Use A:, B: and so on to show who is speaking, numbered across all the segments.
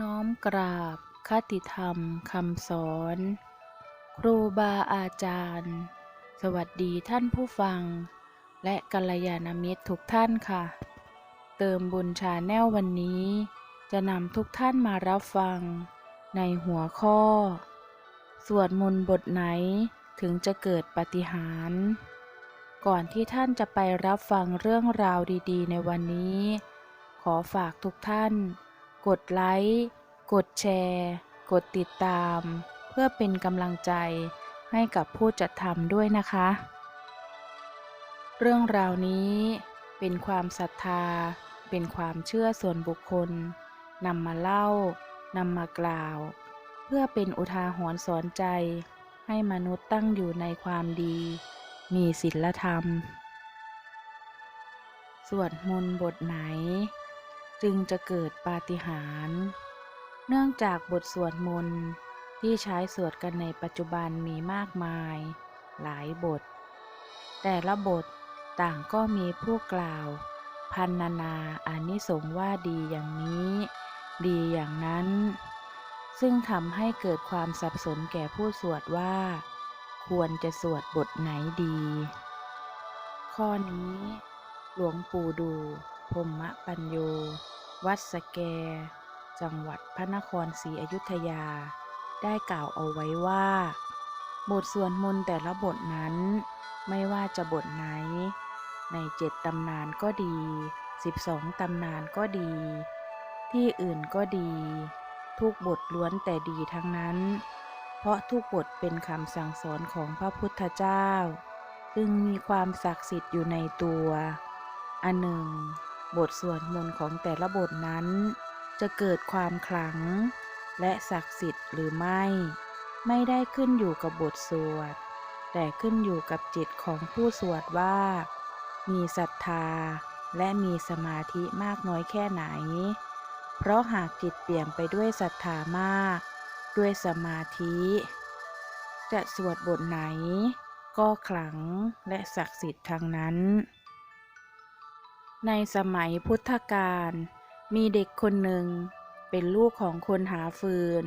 A: น้อมกราบคติธรรมคำสอน ครูบาอาจารย์ สวัสดีท่านผู้ฟัง และกัลยาณมิตรทุกท่านค่ะ เติมบุญชาแนลวันนี้ จะนำทุกท่านมารับฟัง ในหัวข้อ สวดมนต์บทไหนถึงจะเกิดปฏิหาร ก่อนที่ท่านจะไปรับฟังเรื่องราวดี ๆ ในวันนี้ ขอฝากทุกท่าน กดไลค์ กดแชร์ กดติดตาม เพื่อเป็นกำลังใจให้กับผู้จัดทำด้วยนะคะ เรื่องราวนี้เป็นความศรัทธา เป็นความเชื่อส่วนบุคคลนำมาเล่านำมากล่าว เพื่อเป็นอุทาหรณ์สอนใจ ให้มนุษย์ตั้งอยู่ในความดี มีศีลธรรม สวดมนต์บทไหน จึงจะเกิดปาฏิหาริย์เนื่องจากบทสวดมนต์ที่ใช้สวดกันในปัจจุบันมีมากมาย หลายบท แต่ละบทต่างก็มีผู้กล่าว พันนานาอานิสงส์ว่าดีอย่างนี้ ดีอย่างนั้น ซึ่งทำให้เกิดความสับสนแก่ผู้สวดว่า ควรจะสวดบทไหนดี ข้อนี้ หลวงปู่ดู พรหมปัญโย วัดสแก จังหวัดพระนครศรีอยุธยา ได้กล่าวเอาไว้ว่า บทสวดมนต์แต่ละบทนั้น ไม่ว่าจะบทไหน ในเจ็ดตำนานก็ดีสิบสองตำนานก็ดี ที่อื่นก็ดี ทุกบทล้วนแต่ดีทั้งนั้น เพราะทุกบทเป็นคำสั่งสอนของพระพุทธเจ้า ซึ่งมีความศักดิ์สิทธิ์อยู่ในตัว อันหนึ่ง บทสวดมนต์ของแต่ละบทนั้น จะเกิดความขลัง และศักดิ์สิทธิ์หรือไม่ ไม่ได้ขึ้นอยู่กับบทสวด แต่ขึ้นอยู่กับจิตของผู้สวดว่า มีศรัทธาและมีสมาธิมากน้อยแค่ไหน เพราะหากจิตเปี่ยมไปด้วยศรัทธามาก ด้วยสมาธิ จะสวดบทไหน ก็ขลังและศักดิ์สิทธิ์ทั้งนั้น ในสมัยพุทธกาลมีเด็กคนหนึ่ง เป็นลูกของคนหาฟืน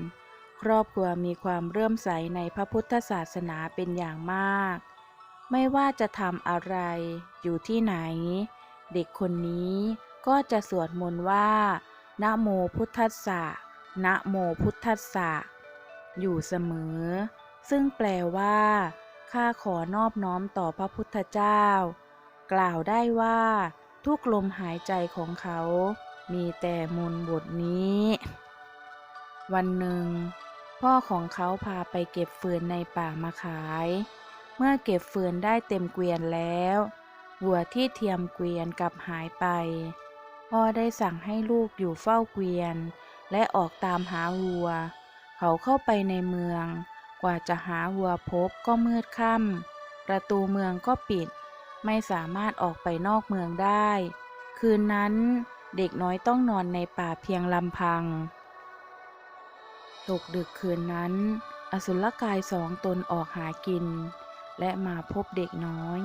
A: ครอบครัวมีความเรื่มใสในพระพุทธศาสนาเป็นอย่างมาก ไม่ว่าจะทำอะไรอยู่ที่ไหน เด็กคนนี้ก็จะสวดมนต์ว่านะโมพุทธัสสะนะโมพุทธัสสะอยู่เสมอ ซึ่งแปลว่าข้าขอนอบน้อมต่อพระพุทธเจ้า กล่าวได้ว่า ทุกลมหายใจของเขา มีแต่มนบทนี้ วันหนึ่ง พ่อของเขาพาไปเก็บฟืนในป่ามาขาย เมื่อเก็บฟืนได้เต็มเกวียนแล้ววัวที่เทียมเกวียนกลับหายไป พ่อได้สั่งให้ลูกอยู่เฝ้าเกวียน และออกตามหาวัว เขาเข้าไปในเมือง กว่าจะหาวัวพบก็มืดค่ำประตูเมืองก็ปิด ไม่สามารถออกไปนอกเมืองได้ คืนนั้นเด็กน้อยต้องนอนในป่าเพียงลำพัง ตกดึกคืนนั้น อสุรกายสองตนออกหากิน และมาพบเด็กน้อย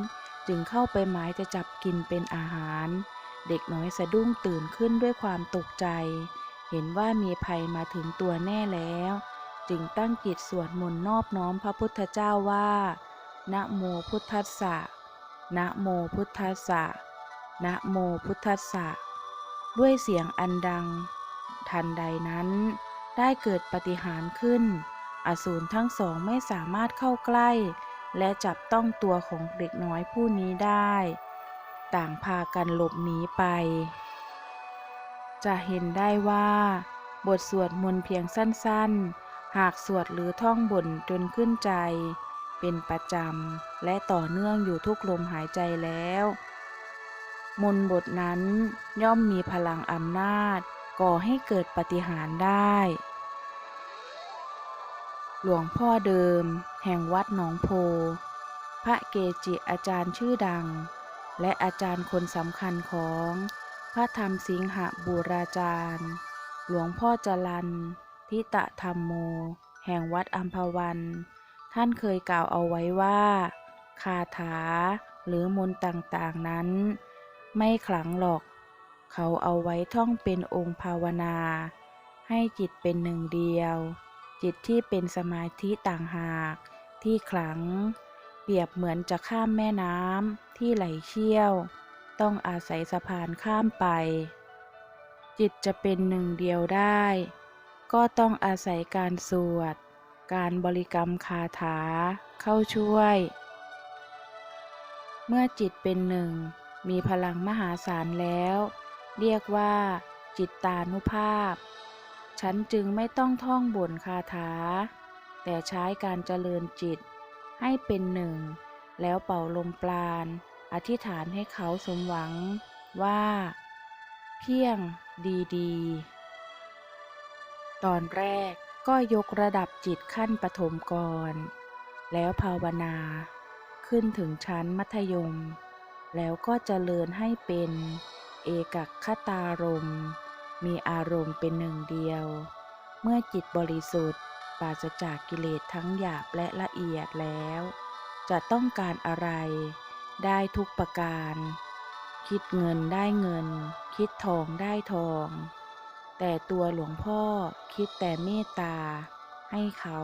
A: จึงเข้าไปหมายจะจับกินเป็นอาหาร เด็กน้อยสะดุ้งตื่นขึ้นด้วยความตกใจ เห็นว่ามีภัยมาถึงตัวแน่แล้ว จึงตั้งจิตสวดมนต์นอบน้อมพระพุทธเจ้าว่า นะโมพุทธัสสะ นะโมพุทธัสสะ นะโมพุทธัสสะ ด้วยเสียงอันดัง ทันใดนั้น ได้เกิดปฏิหารขึ้น อสูรทั้งสองไม่สามารถเข้าใกล้ และจับต้องตัวของเด็กน้อยผู้นี้ได้ ต่างพากันหลบหนีไป จะเห็นได้ว่า บทสวดมนต์เพียงสั้นๆ หากสวดหรือท่องบนจนขึ้นใจ เป็นประจำ และต่อเนื่องอยู่ทุกลมหายใจแล้ว มนบทนั้นย่อมมีพลังอำนาจ ก่อให้เกิดปฏิหารได้ หลวงพ่อเดิม แห่งวัดหนองโพ พระเกจิอาจารย์ชื่อดัง และอาจารย์คนสำคัญของพระธรรมสิงหบูราจารย์ หลวงพ่อจรันทิตะธรรมโม แห่งวัดอัมพวัน ท่านเคยกล่าวเอาไว้ว่า คาถาหรือมนต์ต่างๆนั้น ไม่ขลังหรอก เขาเอาไว้ท่องเป็นองค์ภาวนา ให้จิตเป็นหนึ่งเดียว จิตที่เป็นสมาธิต่างหากที่ขลัง เปรียบเหมือนจะข้ามแม่น้ำที่ไหลเชี่ยว ต้องอาศัยสะพานข้ามไป จิตจะเป็นหนึ่งเดียวได้ ก็ต้องอาศัยการสวด การบริกรรมคาถาเข้าช่วย เมื่อจิตเป็นหนึ่ง มีพลังมหาศาลแล้ว เรียกว่า จิตตานุภาพ ฉันจึงไม่ต้องท่องบนคาถา แต่ใช้การเจริญจิตให้เป็นหนึ่ง แล้วเป่าลมปราณ อธิษฐานให้เขาสมหวังว่า เพียงดีดีๆตอนแรก ก็ยกระดับจิตขั้นปฐมก่อน แล้วภาวนา ขึ้นถึงชั้นมัธยม แล้วก็เจริญให้เป็น เอกคตารมณ์มีอารมณ์เป็นหนึ่งเดียว เมื่อจิตบริสุทธิ์ปราศจากกิเลสทั้งหยาบและละเอียดแล้ว จะต้องการอะไร ได้ทุกประการ คิดเงินได้เงิน คิดทองได้ทอง แต่ตัวหลวงพ่อคิดแต่เมตตา ให้เขา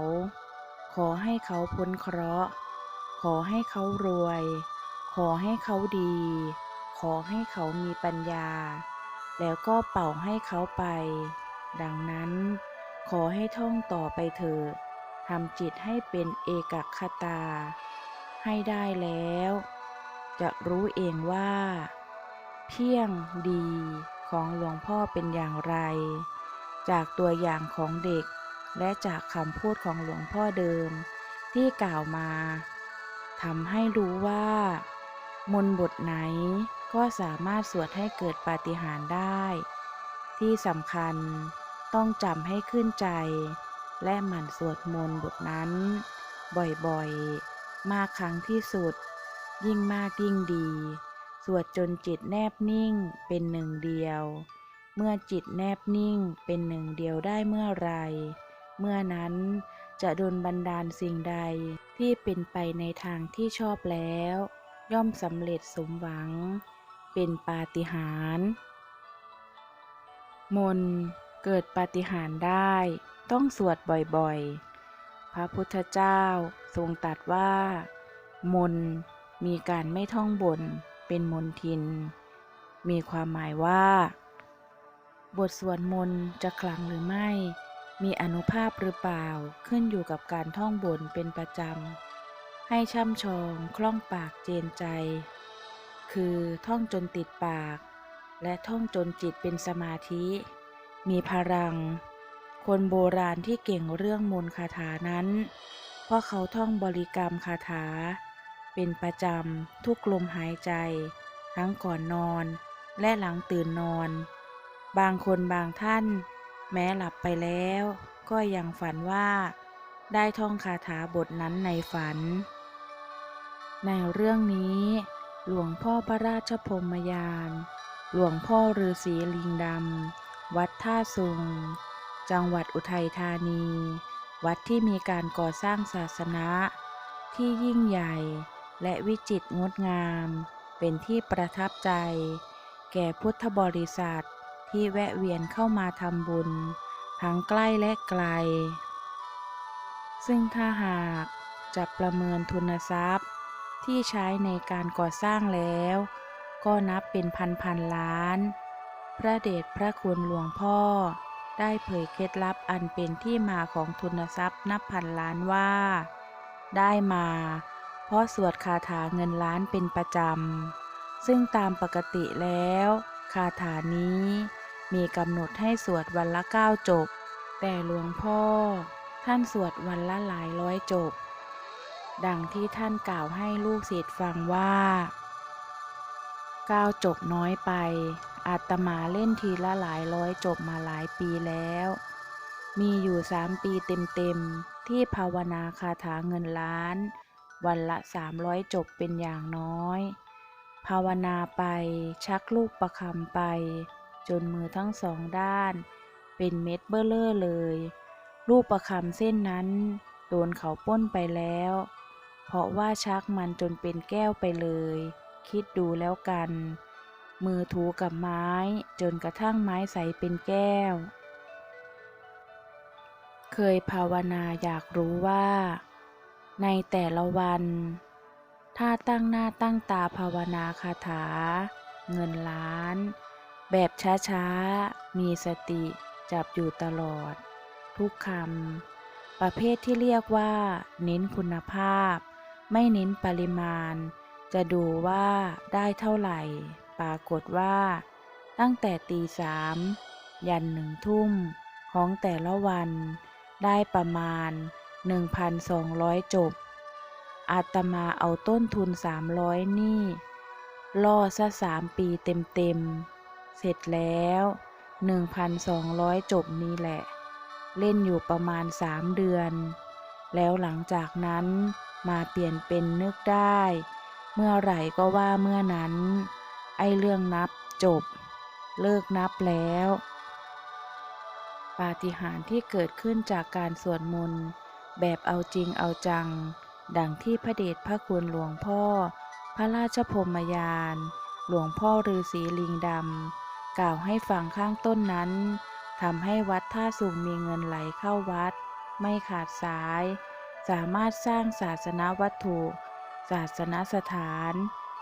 A: ขอให้เขาพ้นเคราะห์ ขอให้เขารวย ขอให้เขาดี ขอให้เขามีปัญญา แล้วก็เป่าให้เขาไป ดังนั้น ขอให้ท่องต่อไปเถิดทำจิตให้เป็นเอกคตา ให้ได้แล้ว จะรู้เองว่า เพียงดี ของหลวงพ่อเป็นอย่างไร จากตัวอย่างของเด็ก และจากคำพูดของหลวงพ่อเดิมที่กล่าวมาทำให้รู้ว่า มนบทไหนก็สามารถสวดให้เกิดปาฏิหาริย์ได้ ที่สำคัญต้องจำให้ขึ้นใจ และหมั่นสวดมนต์บทนั้น บ่อยๆ มากครั้งที่สุด ยิ่งมากยิ่งดี สวดจนจิตแนบนิ่งเป็นหนึ่งเดียว เมื่อจิตแนบนิ่งเป็นหนึ่งเดียวได้เมื่อไร เมื่อนั้นจะโดนบันดาลสิ่งใดที่เป็นไปในทางที่ชอบแล้ว ย่อมสำเร็จสมหวัง เป็นปาฏิหาริย์มนเกิดปาฏิหาริย์ได้ ต้องสวดบ่อยๆ พระพุทธเจ้าทรงตรัสว่า มนมีการไม่ท่องบน เป็นมนทิน มีความหมายว่า บทสวดมนต์จะขลังหรือไม่ มีอนุภาพหรือเปล่าขึ้นอยู่กับการท่องบนเป็นประจำ ให้ช่ำชองคล่องปากเจนใจ คือท่องจนติดปาก และท่องจนจิตเป็นสมาธิ มีพลัง คนโบราณที่เก่งเรื่องมนต์คาถานั้น เพราะเขาท่องบริกรรมคาถา เป็นประจำทุกลมหายใจ ทั้งก่อนนอนและหลังตื่นนอน บางคนบางท่าน แม้หลับไปแล้ว ก็ยังฝันว่า ได้ท่องคาถาบทนั้นในฝัน ในเรื่องนี้ หลวงพ่อพระราชพรมยาน หลวงพ่อฤาษีลิงดำ วัดท่าซุง จังหวัดอุทัยธานี วัดที่มีการก่อสร้างศาสนาที่ยิ่งใหญ่ และวิจิตรงดงาม เป็นที่ประทับใจ แก่พุทธบริษัทที่แวะเวียนเข้ามาทำบุญ ทั้งใกล้และไกล ซึ่งถ้าหากจะประเมินทุนทรัพย์ ที่ใช้ในการก่อสร้างแล้ว ก็นับเป็นพันพันล้าน พระเดชพระคุณหลวงพ่อ ได้เผยเคล็ดลับอันเป็นที่มาของทุนทรัพย์นับพันล้านว่า ได้มา ราะสวดคาถาเงินล้านเป็นประจำ ซึ่งตามปกติแล้ว คาถานี้มีกำหนดให้สวดวันละเก้าจบ แต่หลวงพ่อ ท่านสวดวันละหลายร้อยจบ ดังที่ท่านกล่าวให้ลูกศิษย์ฟังว่าเก้าจบน้อยไป อาตมาเล่นทีละหลายร้อยจบมาหลายปีแล้ว มีอยู่สามปีเต็มๆที่ภาวนาคาถาเงินล้าน วันละสามร้อยจบเป็นอย่างน้อย ภาวนาไปชักลูกประคำไป จนมือทั้งสองด้าน เป็นเม็ดเบ้อเล่อเลย ลูกประคำเส้นนั้น โดนเขาป้นไปแล้ว เพราะว่าชักมันจนเป็นแก้วไปเลย คิดดูแล้วกัน มือถูกับไม้ จนกระทั่งไม้ใสเป็นแก้ว เคยภาวนาอยากรู้ว่า ในแต่ละวัน ถ้าตั้งหน้าตั้งตาภาวนาคาถา เงินล้าน แบบช้าๆ มีสติจับอยู่ตลอด ทุกคำ ประเภทที่เรียกว่า เน้นคุณภาพ ไม่เน้นปริมาณ จะดูว่าได้เท่าไหร่ ปรากฏว่า ตั้งแต่ตีสามยันหนึ่งทุ่มของแต่ละวันได้ประมาณ 1,200 จบ อาตมาเอาต้นทุน 300 นี่ ล่อซะสามปีเต็มๆ เสร็จแล้ว 1,200 จบนี่แหละ เล่นอยู่ประมาณ 3 เดือน แล้วหลังจากนั้นมาเปลี่ยนเป็นนึกได้ เมื่อไหร่ก็ว่าเมื่อนั้น ไอเรื่องนับจบ เลิกนับแล้ว ปาฏิหาริย์ที่เกิดขึ้นจากการสวดมนต์ แบบเอาจริงเอาจัง ดังที่พระเดชพระคุณหลวงพ่อ พระราชพรมยาน หลวงพ่อฤาษีลิงดำกล่าวให้ฟังข้างต้นนั้นทำให้วัดท่าสูงมีเงินไหลเข้าวัด ไม่ขาดสาย สามารถสร้างศาสนวัตถุ ศาสนสถาน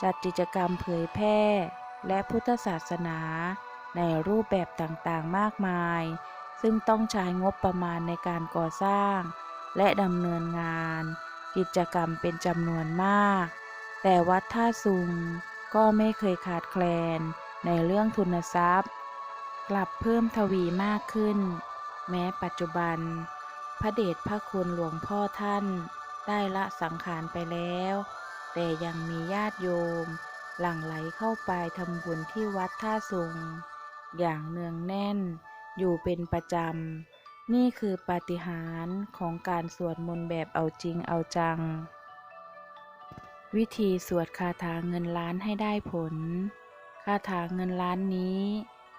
A: จัดกิจกรรมเผยแพร่ และพุทธศาสนา ในรูปแบบต่างๆมากมาย ซึ่งต้องใช้งบประมาณในการก่อสร้าง และดำเนินงาน กิจกรรมเป็นจำนวนมาก แต่วัดท่าซุงก็ไม่เคยขาดแคลนในเรื่องทุนทรัพย์ กลับเพิ่มทวีมากขึ้น แม้ปัจจุบัน พระเดชพระคุณหลวงพ่อท่านได้ละสังขารไปแล้ว แต่ยังมีญาติโยม หลั่งไหลเข้าไปทำบุญที่วัดท่าซุง อย่างเนืองแน่นอยู่เป็นประจำ นี่คือปาฏิหาริย์ของการสวดมนต์แบบเอาจริงเอาจัง วิธีสวดคาถาเงินล้านให้ได้ผล คาถาเงินล้านนี้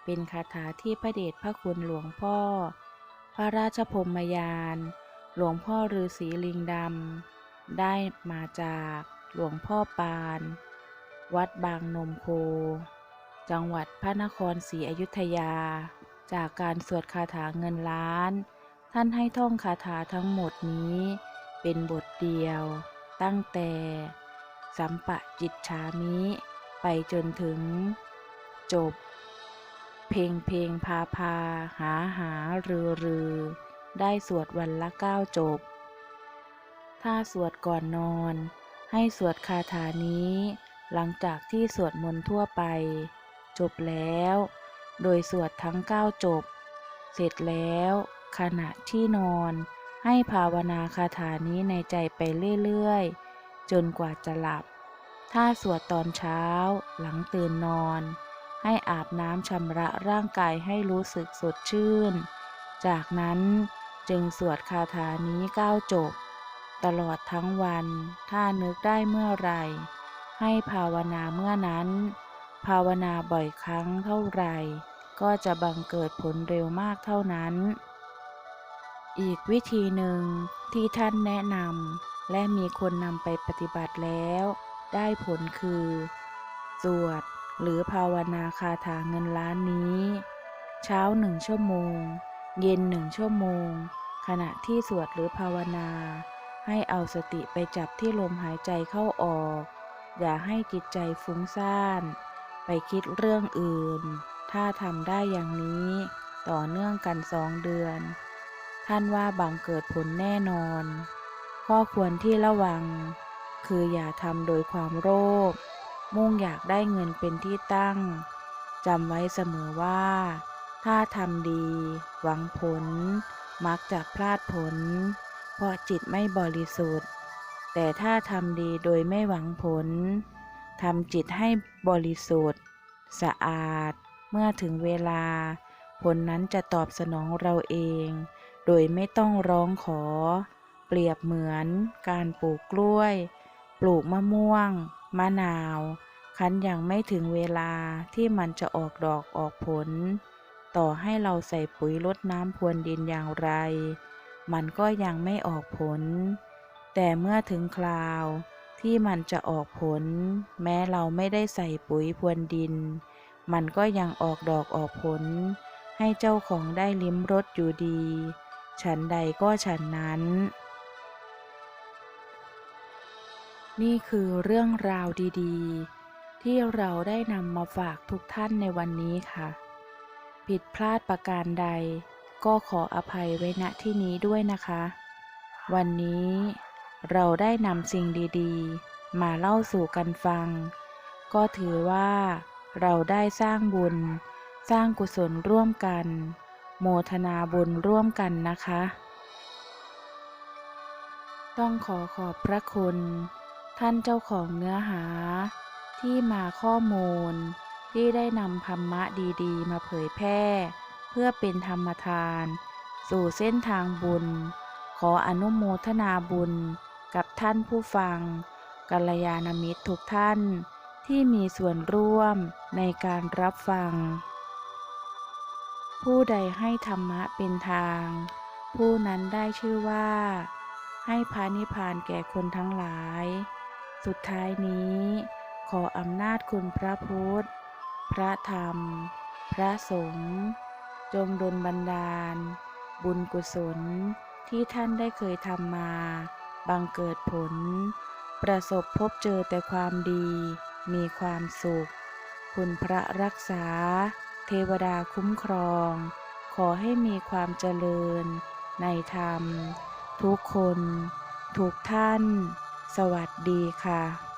A: เป็นคาถาที่พระเดชพระคุณหลวงพ่อ พระราชพรหมยาน หลวงพ่อฤาษีลิงดำ ได้มาจากหลวงพ่อปาน วัดบางนมโค จังหวัดพระนครศรีอยุธยา จากการสวดคาถาเงินล้าน ท่านให้ท่องคาถาทั้งหมดนี้ เป็นบทเดียว ตั้งแต่ สัมปะจิตฉามิ ไปจนถึง จบ เพลงเพลงพาพา หาหารือรือได้สวดวันละเก้าจบ ถ้าสวดก่อนนอน ให้สวดคาถานี้ หลังจากที่สวดมนต์ทั่วไป จบแล้ว โดยสวดทั้งเก้าจบ เสร็จแล้ว ขณะที่นอนให้ภาวนาคาถานี้ในใจไปเรื่อยๆ จนกว่าจะหลับ ถ้าสวดตอนเช้าหลังตื่นนอน ให้อาบน้ำชำระร่างกายให้รู้สึกสดชื่น จากนั้นจึงสวดคาถานี้เก้าจบ ตลอดทั้งวัน ถ้านึกได้เมื่อไหร่ให้ภาวนาเมื่อนั้น ภาวนาบ่อยครั้งเท่าไหร่ ก็จะบังเกิดผลเร็วมากเท่านั้น อีกวิธีหนึ่งที่ท่านแนะนำและมีคนนำไปปฏิบัติแล้ว ได้ผลคือ สวดหรือภาวนาคาถาเงินล้านนี้ เช้าหนึ่งชั่วโมง เย็นหนึ่งชั่วโมง ขณะที่สวดหรือภาวนา ให้เอาสติไปจับที่ลมหายใจเข้าออก อย่าให้จิตใจฟุ้งซ่าน ไปคิดเรื่องอื่น ถ้าทำได้อย่างนี้ต่อเนื่องกันสองเดือน ท่านว่าบังเกิดผลแน่นอน ข้อควรที่ระวัง คืออย่าทำโดยความโลภมุ่งอยากได้เงินเป็นที่ตั้งจำไว้เสมอว่า ถ้าทำดี หวังผล มักจะพลาดผล เพราะจิตไม่บริสุทธิ์ แต่ถ้าทำดีโดยไม่หวังผล ทำจิตให้บริสุทธิ์ สะอาด เมื่อถึงเวลา ผลนั้นจะตอบสนองเราเอง โดยไม่ต้องร้องขอ เปรียบเหมือนการปลูกกล้วย ปลูกมะม่วง มะนาว คันยังไม่ถึงเวลาที่มันจะออกดอกออกผล ต่อให้เราใส่ปุ๋ยลดน้ำพรวนดินอย่างไร มันก็ยังไม่ออกผล แต่เมื่อถึงคราว ที่มันจะออกผล แม้เราไม่ได้ใส่ปุ๋ยพรวนดิน มันก็ยังออกดอกออกผล ให้เจ้าของได้ลิ้มรสอยู่ดี ฉันใดก็ฉันนั้น นี่คือเรื่องราวดีๆ ที่เราได้นำมาฝากทุกท่านในวันนี้ค่ะ ผิดพลาดประการใด ก็ขออภัยไว้ณที่นี้ด้วยนะคะ วันนี้ เราได้นำสิ่งดีๆ มาเล่าสู่กันฟัง ก็ถือว่า เราได้สร้างบุญ สร้างกุศลร่วมกัน โมทนาบุญร่วมกันนะคะ ต้องขอขอบพระคุณ ท่านเจ้าของเนื้อหา ที่มาข้อมูล ที่ได้นำธรรมะดีๆ มาเผยแพร่ เพื่อเป็นธรรมทาน สู่เส้นทางบุญขออนุโมทนาบุญ กับท่านผู้ฟังกัลยาณมิตรทุกท่านที่มีส่วนร่วมในการรับฟัง ผู้ใดให้ธรรมะเป็นทาง ผู้นั้นได้ชื่อว่า ให้พานิพพานแก่คนทั้งหลาย สุดท้ายนี้ ขออำนาจคุณพระพุทธ พระธรรม พระสงฆ์จงดลบันดาล บุญกุศลที่ท่านได้เคยทำมา บังเกิดผล ประสบพบเจอแต่ความดี มีความสุข คุณพระรักษา เทวดาคุ้มครอง ขอให้มีความเจริญ ในธรรม ทุกคน ทุกท่าน สวัสดีค่ะ